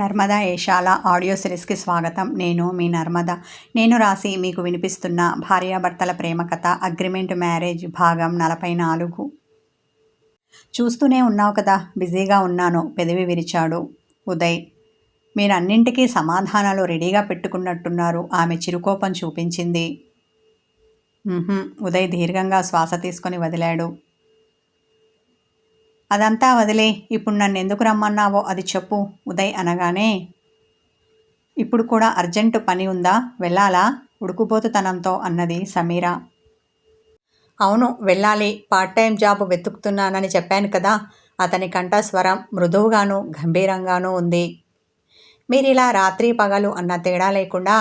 Narmada Eshala audio సిరీస్కి స్వాగతం. నేను మీ నర్మద. నేను రాసి మీకు వినిపిస్తున్న భార్యాభర్తల ప్రేమ కథ అగ్రిమెంట్ మ్యారేజ్ భాగం నలభై నాలుగు. చూస్తూనే ఉన్నావు కదా బిజీగా ఉన్నాను పెదవి విరిచాడు ఉదయ్. మీరు అన్నింటికీ సమాధానాలు రెడీగా పెట్టుకున్నట్టున్నారు ఆమె చిరుకోపం చూపించింది. ఉదయ్ దీర్ఘంగా శ్వాస తీసుకొని వదిలాడు. అదంతా వదిలే. ఇప్పుడు నన్ను ఎందుకు రమ్మన్నావో అది చెప్పు ఉదయ్ అనగానే. ఇప్పుడు కూడా అర్జెంటు పని ఉందా? వెళ్ళాలా? ఉడుకుపోతుతనంతో అన్నది సమీరా. అవును వెళ్ళాలి. పార్ట్ టైం జాబ్ వెతుకుతున్నానని చెప్పాను కదా. అతని కంఠస్వరం మృదువుగాను గంభీరంగానూ ఉంది. మీరు ఇలా రాత్రి పగలు అన్న తేడా లేకుండా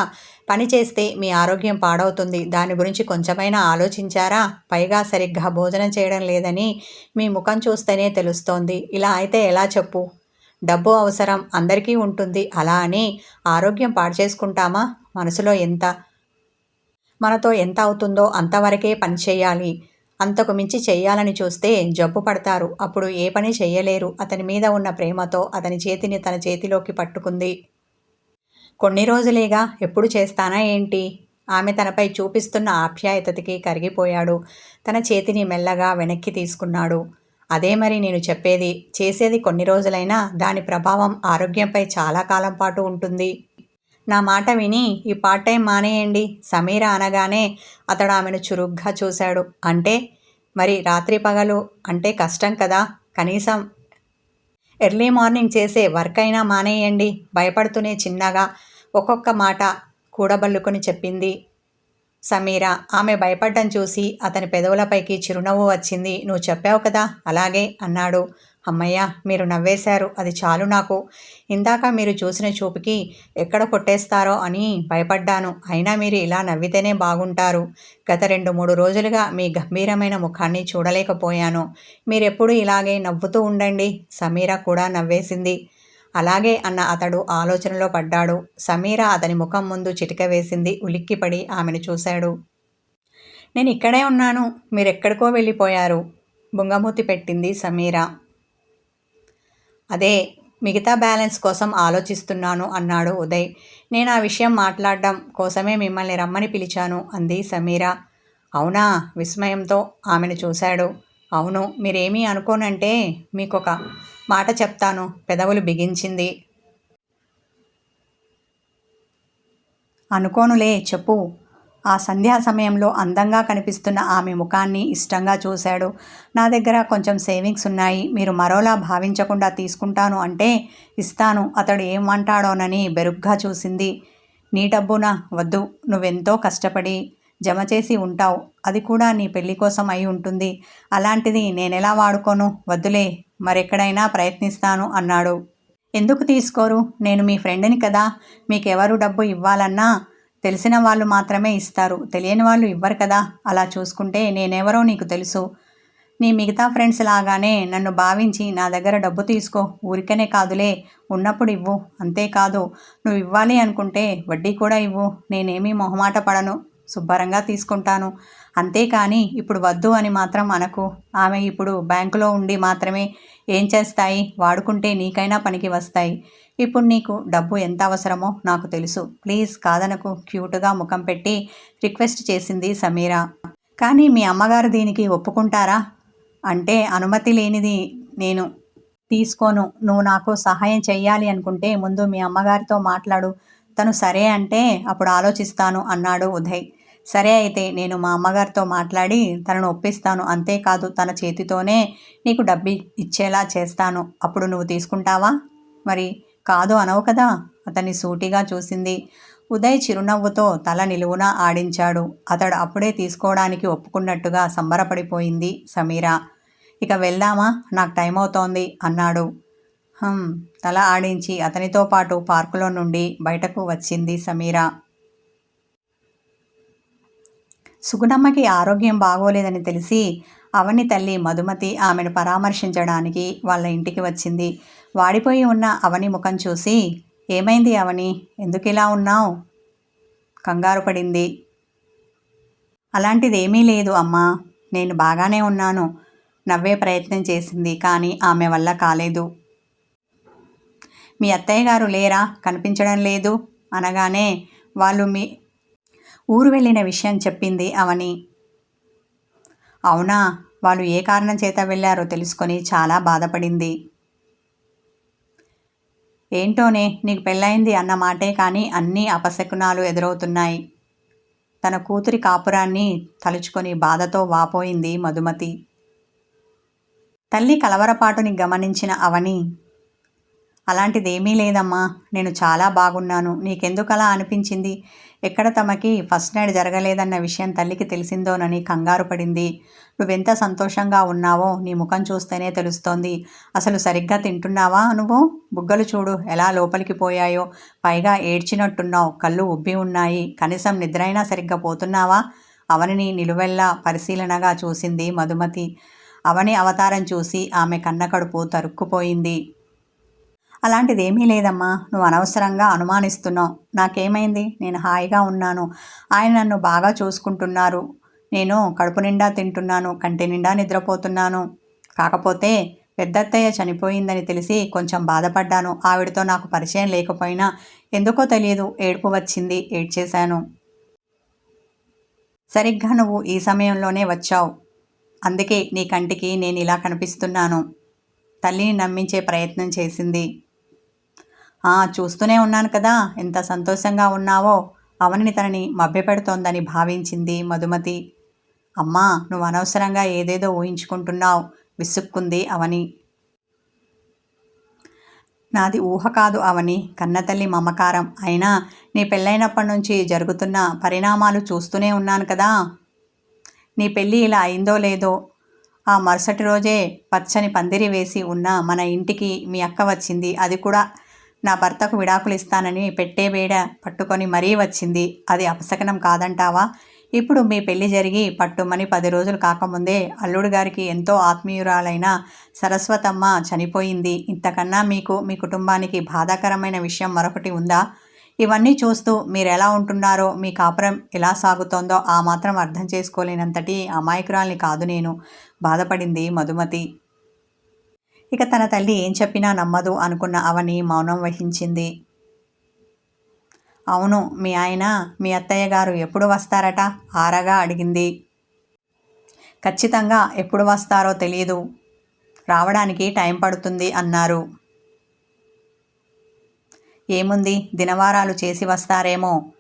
పని చేస్తే మీ ఆరోగ్యం పాడవుతుంది. దాని గురించి కొంచెమైనా ఆలోచించారా? పైగా సరిగ్గా భోజనం చేయడం లేదని మీ ముఖం చూస్తేనే తెలుస్తోంది. ఇలా అయితే ఎలా చెప్పు? డబ్బు అవసరం అందరికీ ఉంటుంది. అలా అని ఆరోగ్యం పాడు చేసుకుంటామా? మనసులో ఎంత? మనతో ఎంత అవుతుందో అంతవరకే పని చేయాలి. అంతకు మించి చేయాలని చూస్తే జబ్బు పడతారు. అప్పుడు ఏ పని చేయలేరు అతని మీద ఉన్న ప్రేమతో అతని చేతిని తన చేతిలోకి పట్టుకుంది. కొన్ని రోజులేగా ఎప్పుడు చేస్తానా ఏంటి? ఆమె తనపై చూపిస్తున్న ఆప్యాయతకి కరిగిపోయాడు. తన చేతిని మెల్లగా వెనక్కి తీసుకున్నాడు. అదే మరి నేను చెప్పేది. చేసేది కొన్ని రోజులైనా దాని ప్రభావం ఆరోగ్యంపై చాలా కాలం పాటు ఉంటుంది. నా మాట విని ఈ పార్ట్ టైం మానేయండి. సమీర అనగానే అతడు ఆమెను చురుగ్గా చూశాడు. అంటే? మరి రాత్రి పగలు అంటే కష్టం కదా. కనీసం ఎర్లీ మార్నింగ్ చేసే వర్క్ అయినా మానేయండి. భయపడుతూనే చిన్నగా ఒక్కొక్క మాట కూడబల్లుకొని చెప్పింది. సమీర ఆమె భయపడ్డం చూసి అతని పెదవులపైకి చిరునవ్వు వచ్చింది. నువ్వు చెప్పావు కదా? అలాగే అన్నాడు. అమ్మయ్య మీరు నవ్వేశారు. అది చాలు నాకు. ఇందాక మీరు చూసిన చూపుకి ఎక్కడ కొట్టేస్తారో అని భయపడ్డాను. అయినా మీరు ఇలా నవ్వితేనే బాగుంటారు. గత రెండు మూడు రోజులుగా మీ గంభీరమైన ముఖాన్ని చూడలేకపోయాను. మీరెప్పుడు ఇలాగే నవ్వుతూ ఉండండి. సమీర కూడా నవ్వేసింది. అలాగే అన్న అతడు ఆలోచనలో పడ్డాడు. సమీర అతని ముఖం ముందు చిటిక వేసింది. ఉలిక్కిపడి ఆమెను చూశాడు. నేను ఇక్కడే ఉన్నాను. మీరెక్కడికో వెళ్ళిపోయారు. బుంగమూతి పెట్టింది సమీర. అదే మిగతా బ్యాలెన్స్ కోసం ఆలోచిస్తున్నాను అన్నాడు ఉదయ్. నేను ఆ విషయం మాట్లాడడం కోసమే మిమ్మల్ని రమ్మని పిలిచాను అంది సమీర. అవునా? విస్మయంతో ఆమెను చూశాడు. అవును మీరేమీ అనుకోనంటే మీకొక మాట చెప్తాను. పెదవులు బిగించింది. అనుకోనులే చెప్పు. ఆ సంధ్యా సమయంలో అందంగా కనిపిస్తున్న ఆమె ముఖాన్ని ఇష్టంగా చూశాడు. నా దగ్గర కొంచెం సేవింగ్స్ ఉన్నాయి. మీరు మరోలా భావించకుండా తీసుకుంటాను అంటే ఇస్తాను. అతడు ఏమంటాడోనని బెరుగ్గా చూసింది. నీ డబ్బునా? వద్దు. నువ్వెంతో కష్టపడి జమ చేసి ఉంటావు. అది కూడా నీ పెళ్ళి కోసం అయి ఉంటుంది. అలాంటిది నేనెలా వాడుకోను? వద్దులే. మరెక్కడైనా ప్రయత్నిస్తాను అన్నాడు. ఎందుకు తీసుకోరు? నేను మీ ఫ్రెండ్ని కదా. మీకెవరు డబ్బు ఇవ్వాలన్నా తెలిసిన వాళ్ళు మాత్రమే ఇస్తారు. తెలియని వాళ్ళు ఇవ్వరు కదా? అలా చూసుకుంటే నేనెవరో నీకు తెలుసు. నీ మిగతా ఫ్రెండ్స్ లాగానే నన్ను భావించి నా దగ్గర డబ్బు తీసుకో. ఊరికనే కాదులే. ఉన్నప్పుడు ఇవ్వు. అంతేకాదు. నువ్వు ఇవ్వాలి అనుకుంటే వడ్డీ కూడా ఇవ్వు. నేనేమీ మొహమాట పడను. శుభ్రంగా తీసుకుంటాను. అంతేకాని ఇప్పుడు వద్దు అని మాత్రం అనకు. ఆమె ఇప్పుడు బ్యాంకులో ఉండి మాత్రమే ఏం చేస్తాయి? వాడుకుంటే నీకైనా పనికి వస్తాయి. ఇప్పుడు నీకు డబ్బు ఎంత అవసరమో నాకు తెలుసు. ప్లీజ్ కాదనకు. క్యూట్గా ముఖం పెట్టి రిక్వెస్ట్ చేసింది సమీరా. కానీ మీ అమ్మగారు దీనికి ఒప్పుకుంటారా? అంటే అనుమతి లేనిది నేను తీసుకోను. నువ్వు నాకు సహాయం చేయాలి అనుకుంటే ముందు మీ అమ్మగారితో మాట్లాడు. తను సరే అంటే అప్పుడు ఆలోచిస్తాను అన్నాడు ఉదయ్. సరే అయితే నేను మా అమ్మగారితో మాట్లాడి తనను ఒప్పిస్తాను. అంతేకాదు తన చేతితోనే నీకు డబ్బి ఇచ్చేలా చేస్తాను. అప్పుడు నువ్వు తీసుకుంటావా? మరి కాదు అనవు కదా? అతన్ని సూటిగా చూసింది. ఉదయ్ చిరునవ్వుతో తల నిలువున ఆడించాడు. అతడు అప్పుడే తీసుకోవడానికి ఒప్పుకున్నట్టుగా సంబరపడిపోయింది సమీర. ఇక వెళ్దామా? నాకు టైం అవుతోంది అన్నాడు. తల ఆడించి అతనితో పాటు పార్కులో నుండి బయటకు వచ్చింది సమీరా. సుగుణమ్మకి ఆరోగ్యం బాగోలేదని తెలిసి అవని తల్లి మధుమతి ఆమెను పరామర్శించడానికి వాళ్ళ ఇంటికి వచ్చింది. వాడిపోయి ఉన్న అవని ముఖం చూసి ఏమైంది అవని? ఎందుకు ఇలా ఉన్నావు? కంగారు పడింది. అలాంటిదేమీ లేదు అమ్మా. నేను బాగానే ఉన్నాను. నవ్వే ప్రయత్నం చేసింది కానీ ఆమె వల్ల కాలేదు. మీ అత్తయ్య గారు లేరా? కనిపించడం లేదు. అనగానే వాళ్ళు మీ ఊరు వెళ్ళిన విషయం చెప్పింది అవని. అవునా? వాళ్ళు ఏ కారణం చేత వెళ్ళారో తెలుసుకొని చాలా బాధపడింది. ఏంటోనే నీకు పెళ్ళయింది అన్న మాటే కానీ అన్ని అపశకునాలు ఎదురవుతున్నాయి. తన కూతురి కాపురాన్ని తలుచుకొని బాధతో వాపోయింది మధుమతి. తల్లి కలవరపాటుని గమనించిన అవని అలాంటిదేమీ లేదమ్మా. నేను చాలా బాగున్నాను. నీకెందుకు అలా అనిపించింది? ఎక్కడ తమకి ఫస్ట్ నైట్ జరగలేదన్న విషయం తల్లికి తెలిసిందోనని కంగారు పడింది. నువ్వెంత సంతోషంగా ఉన్నావో నీ ముఖం చూస్తేనే తెలుస్తోంది. అసలు సరిగ్గా తింటున్నావా నువ్వు? బుగ్గలు చూడు ఎలా లోపలికి పోయాయో. పైగా ఏడ్చినట్టున్నావు. కళ్ళు ఉబ్బి ఉన్నాయి. కనీసం నిద్రైనా సరిగ్గా పోతున్నావా? అవనిని నిలువెల్లా పరిశీలనగా చూసింది మధుమతి. అవని అవతారం చూసి ఆమె కన్నకడుపు తరుక్కుపోయింది. అలాంటిదేమీ లేదమ్మా. నువ్వు అనవసరంగా అనుమానిస్తున్నావు. నాకేమైంది? నేను హాయిగా ఉన్నాను. ఆయన నన్ను బాగా చూసుకుంటున్నారు. నేను కడుపు నిండా తింటున్నాను. కంటి నిండా నిద్రపోతున్నాను. కాకపోతే పెద్దత్తయ్య చనిపోయిందని తెలిసి కొంచెం బాధపడ్డాను. ఆవిడతో నాకు పరిచయం లేకపోయినా ఎందుకో తెలియదు. ఏడుపు వచ్చింది. ఏడ్చేశాను. సరిగ్గా నువ్వు ఈ సమయంలోనే వచ్చావు. అందుకే నీ కంటికి నేను ఇలా కనిపిస్తున్నాను. తల్లిని నమ్మించే ప్రయత్నం చేసింది. చూస్తూనే ఉన్నాను కదా. ఎంత సంతోషంగా ఉన్నావో. అవనిని తనని మభ్యపెడుతోందని భావించింది మధుమతి. అమ్మా నువ్వు అనవసరంగా ఏదేదో ఊహించుకుంటున్నావు విసుక్కుంది అవని. నాది ఊహ కాదు అవని కన్నతల్లి మమకారం. అయినా నీ పెళ్ళైనప్పటి నుంచి జరుగుతున్న పరిణామాలు చూస్తూనే ఉన్నాను కదా. నీ పెళ్ళి ఇలా అయిందో లేదో. ఆ మరుసటి రోజే పచ్చని పందిరి వేసి ఉన్న మన ఇంటికి మీ అక్క వచ్చింది. అది కూడా నా భర్తకు విడాకులు ఇస్తానని పెట్టే వేడ పట్టుకొని మరీ వచ్చింది. అది అపశకనం కాదంటావా? ఇప్పుడు మీ పెళ్ళి జరిగి పట్టుమని పది రోజులు కాకముందే అల్లుడు గారికి ఎంతో ఆత్మీయురాలైన సరస్వతమ్మ చనిపోయింది. ఇంతకన్నా మీకు మీ కుటుంబానికి బాధాకరమైన విషయం మరొకటి ఉందా? ఇవన్నీ చూస్తూ మీరు ఎలా ఉంటున్నారో మీ కాపురం ఎలా సాగుతోందో ఆ మాత్రం అర్థం చేసుకోలేనంతటి అమాయకురాల్ని కాదు నేను. బాధపడింది మధుమతి. ఇక తన తల్లి ఏం చెప్పినా నమ్మదు అనుకున్న అవని మౌనం వహించింది. అవును మీ ఆయన మీ అత్తయ్య గారు ఎప్పుడు వస్తారట? ఆరగా అడిగింది. ఖచ్చితంగా ఎప్పుడు వస్తారో తెలియదు రావడానికి టైం పడుతుంది అన్నారు. ఏముంది దినవారాలు చేసి వస్తారేమో?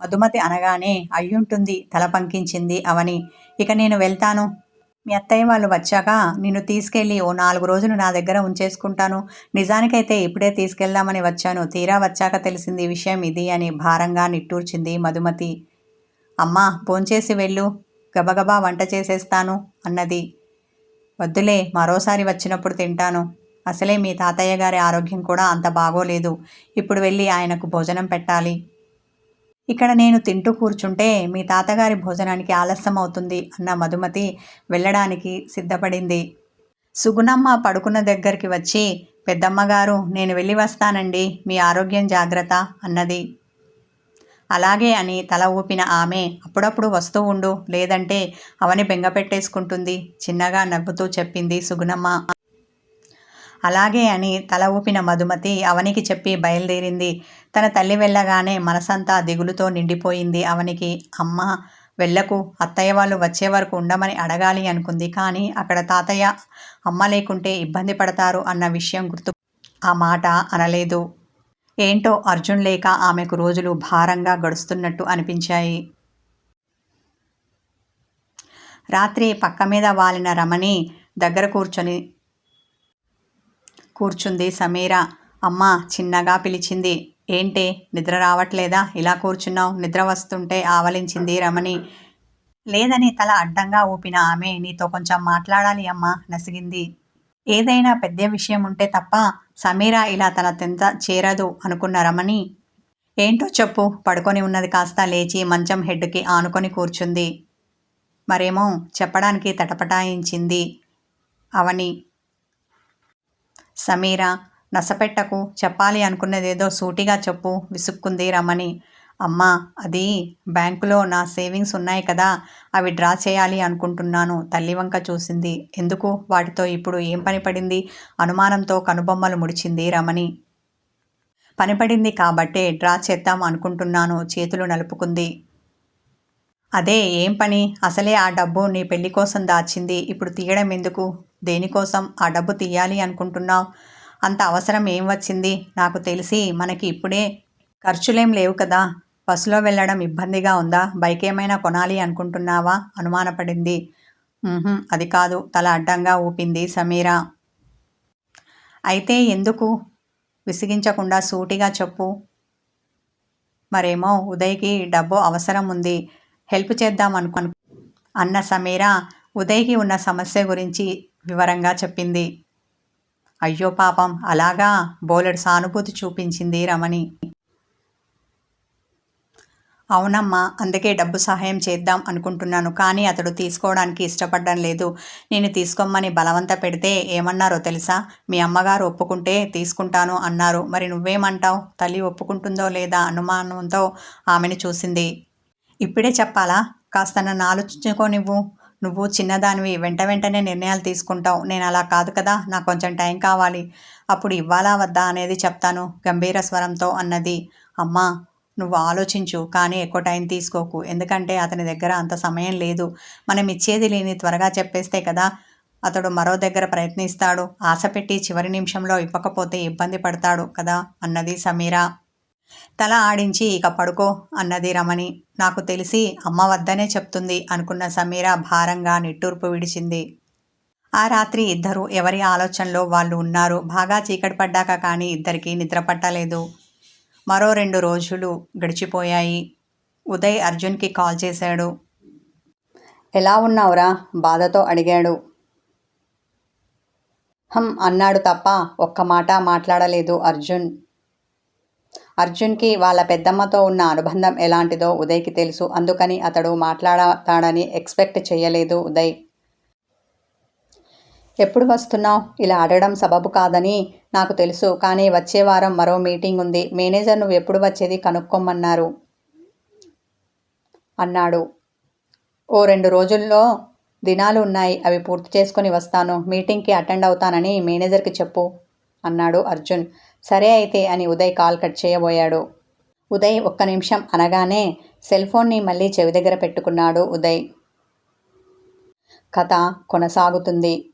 మధుమతి అనగానే అయ్యుంటుంది తల పంకించింది అవని. ఇక నేను వెళ్తాను. మీ అత్తయ్య వాళ్ళు వచ్చాక నిన్ను తీసుకెళ్ళి ఓ నాలుగు రోజులు నా దగ్గర ఉంచేసుకుంటాను. నిజానికైతే ఇప్పుడే తీసుకెళ్దామని వచ్చాను. తీరా వచ్చాక తెలిసింది విషయం ఇది అని భారంగా నిట్టూర్చింది మధుమతి. అమ్మా భోంచేసి వెళ్ళు. గబగబా వంట చేసేస్తాను అన్నది. వద్దులే మరోసారి వచ్చినప్పుడు తింటాను. అసలే మీ తాతయ్య గారి ఆరోగ్యం కూడా అంత బాగోలేదు. ఇప్పుడు వెళ్ళి ఆయనకు భోజనం పెట్టాలి. ఇక్కడ నేను తింటూ కూర్చుంటే మీ తాతగారి భోజనానికి ఆలస్యం అవుతుంది అన్న మధుమతి వెళ్ళడానికి సిద్ధపడింది. సుగుణమ్మ పడుకున్న దగ్గరికి వచ్చి పెద్దమ్మగారు నేను వెళ్ళి వస్తానండి. మీ ఆరోగ్యం జాగ్రత్త అన్నది. అలాగే అని తల ఊపిన ఆమె అప్పుడప్పుడు వస్తూ ఉండు. లేదంటే అవని బెంగపెట్టేసుకుంటుంది చిన్నగా నవ్వుతూ చెప్పింది సుగుణమ్మ. అలాగే అని తల ఊపిన మధుమతి అవనికి చెప్పి బయలుదేరింది. తన తల్లి వెళ్ళగానే మనసంతా దిగులుతో నిండిపోయింది. అవనికి అమ్మ వెళ్ళకు. అత్తయ్య వాళ్ళు వచ్చే వరకు ఉండమని అడగాలి అనుకుంది. కానీ అక్కడ తాతయ్య అమ్మ లేకుంటే ఇబ్బంది పడతారు అన్న విషయం గుర్తు ఆ మాట అనలేదు. ఏంటో అర్జున్ లేక ఆమెకు రోజులు భారంగా గడుస్తున్నట్టు అనిపించాయి. రాత్రి పక్క మీద వాలిన రమణి దగ్గర కూర్చొని కూర్చుంది సమీర. అమ్మ చిన్నగా పిలిచింది. ఏంటే నిద్ర రావట్లేదా? ఇలా కూర్చున్నావు. నిద్ర వస్తుంటే ఆవలించింది రమణి. లేదని తల అడ్డంగా ఊపిన ఆమె నీతో కొంచెం మాట్లాడాలి అమ్మా నసిగింది. ఏదైనా పెద్ద విషయం ఉంటే తప్ప సమీర ఇలా తన తెంత చేరదు అనుకున్న రమణి. ఏంటో చెప్పు పడుకొని ఉన్నది కాస్త లేచి మంచం హెడ్కి ఆనుకొని కూర్చుంది. మరేమో చెప్పడానికి తటపటాయించింది అవని. సమీరా నసపెట్టకు చెప్పాలి అనుకున్నదేదో సూటిగా చెప్పు విసుక్కుంది రమణి. అమ్మా అది బ్యాంకులో నా సేవింగ్స్ ఉన్నాయి కదా అవి డ్రా చేయాలి అనుకుంటున్నాను తల్లి వంక చూసింది. ఎందుకు? వాటితో ఇప్పుడు ఏం పని పడింది? అనుమానంతో కనుబొమ్మలు ముడిచింది రమణి. పనిపడింది కాబట్టే డ్రా చేద్దాం అనుకుంటున్నాను చేతులు నలుపుకుంది. అదే ఏం పని? అసలే ఆ డబ్బు నీ పెళ్ళి కోసం దాచింది ఇప్పుడు తీయడం ఎందుకు? దేనికోసం ఆ డబ్బు తీయాలి అనుకుంటున్నావు? అంత అవసరం ఏం వచ్చింది? నాకు తెలిసి మనకి ఇప్పుడే ఖర్చులేం లేవు కదా. బస్సులో వెళ్ళడం ఇబ్బందిగా ఉందా? బైక్ ఏమైనా కొనాలి అనుకుంటున్నావా? అనుమానపడింది. అది కాదు. తల అడ్డంగా ఊపింది సమీరా. అయితే ఎందుకు? విసిగించకుండా సూటిగా చెప్పు. మరేమో ఉదయ్కి డబ్బు అవసరం ఉంది. హెల్ప్ చేద్దాం అనుకు అన్న సమీరా ఉదయ్కి ఉన్న సమస్య గురించి వివరంగా చెప్పింది. అయ్యో పాపం అలాగా? బోలెడు సానుభూతి చూపించింది రమణి. అవునమ్మా అందుకే డబ్బు సహాయం చేద్దాం అనుకుంటున్నాను కానీ అతడు తీసుకోవడానికి ఇష్టపడడం లేదు. నేను తీసుకోమని బలవంత పెడితే ఏమన్నారో తెలుసా? మీ అమ్మగారు ఒప్పుకుంటే తీసుకుంటాను అన్నారు. మరి నువ్వేమంటావు? తల్లి ఒప్పుకుంటుందో లేదా అనుమానంతో ఆమెను చూసింది. ఇప్పుడే చెప్పాలా? కాస్త నన్ను ఆలోచించుకో నువ్వు. నువ్వు చిన్నదానివి వెంట వెంటనే నిర్ణయాలు తీసుకుంటావు. నేను అలా కాదు కదా నాకు కొంచెం టైం కావాలి. అప్పుడు ఇవ్వాలా వద్దా అనేది చెప్తాను గంభీర స్వరంతో అన్నది. అమ్మా నువ్వు ఆలోచించు కానీ ఎక్కువ టైం తీసుకోకు. ఎందుకంటే అతని దగ్గర అంత సమయం లేదు. మనం ఇచ్చేది లేని త్వరగా చెప్పేస్తే కదా అతడు మరో దగ్గర ప్రయత్నిస్తాడు. ఆశ పెట్టి చివరి నిమిషంలో ఇవ్వకపోతే ఇబ్బంది పడతాడు కదా అన్నది సమీరా. తల ఆడించి ఇక పడుకో అన్నది రమణి. నాకు తెలిసి అమ్మ వద్దనే చెప్తుంది అనుకున్న సమీర భారంగా నిట్టూర్పు విడిచింది. ఆ రాత్రి ఇద్దరు ఎవరి ఆలోచనలో వాళ్ళు ఉన్నారు. బాగా చీకటి పడ్డాక కానీ ఇద్దరికి నిద్ర పట్టలేదు. మరో రెండు రోజులు గడిచిపోయాయి. ఉదయ్ అర్జున్కి కాల్ చేశాడు. ఎలా ఉన్నావురా? బాధతో అడిగాడు. హం అన్నాడు తప్ప ఒక్క మాట మాట్లాడలేదు అర్జున్. అర్జున్కి వాళ్ళ పెద్దమ్మతో ఉన్న అనుబంధం ఎలాంటిదో ఉదయ్కి తెలుసు. అందుకని అతడు మాట్లాడతాడని ఎక్స్పెక్ట్ చేయలేదు ఉదయ్. ఎప్పుడు వస్తున్నావు? ఇలా అడగడం సబబు కాదని నాకు తెలుసు. కానీ వచ్చే వారం మరో మీటింగ్ ఉంది. మేనేజర్ నువ్వు ఎప్పుడు వచ్చేది కనుక్కోమన్నారు. అన్నాడు. ఓ రెండు రోజుల్లో దినాలు ఉన్నాయి. అవి పూర్తి చేసుకొని వస్తాను. మీటింగ్కి అటెండ్ అవుతానని మేనేజర్కి చెప్పు అన్నాడు అర్జున్. సరే అయితే అని ఉదయ్ కాల్ కట్ చేయబోయాడు. ఉదయ్ ఒక్క నిమిషం అనగానే సెల్ ఫోన్ని మళ్ళీ చెవి దగ్గర పెట్టుకున్నాడు ఉదయ్. కథ కొనసాగుతుంది.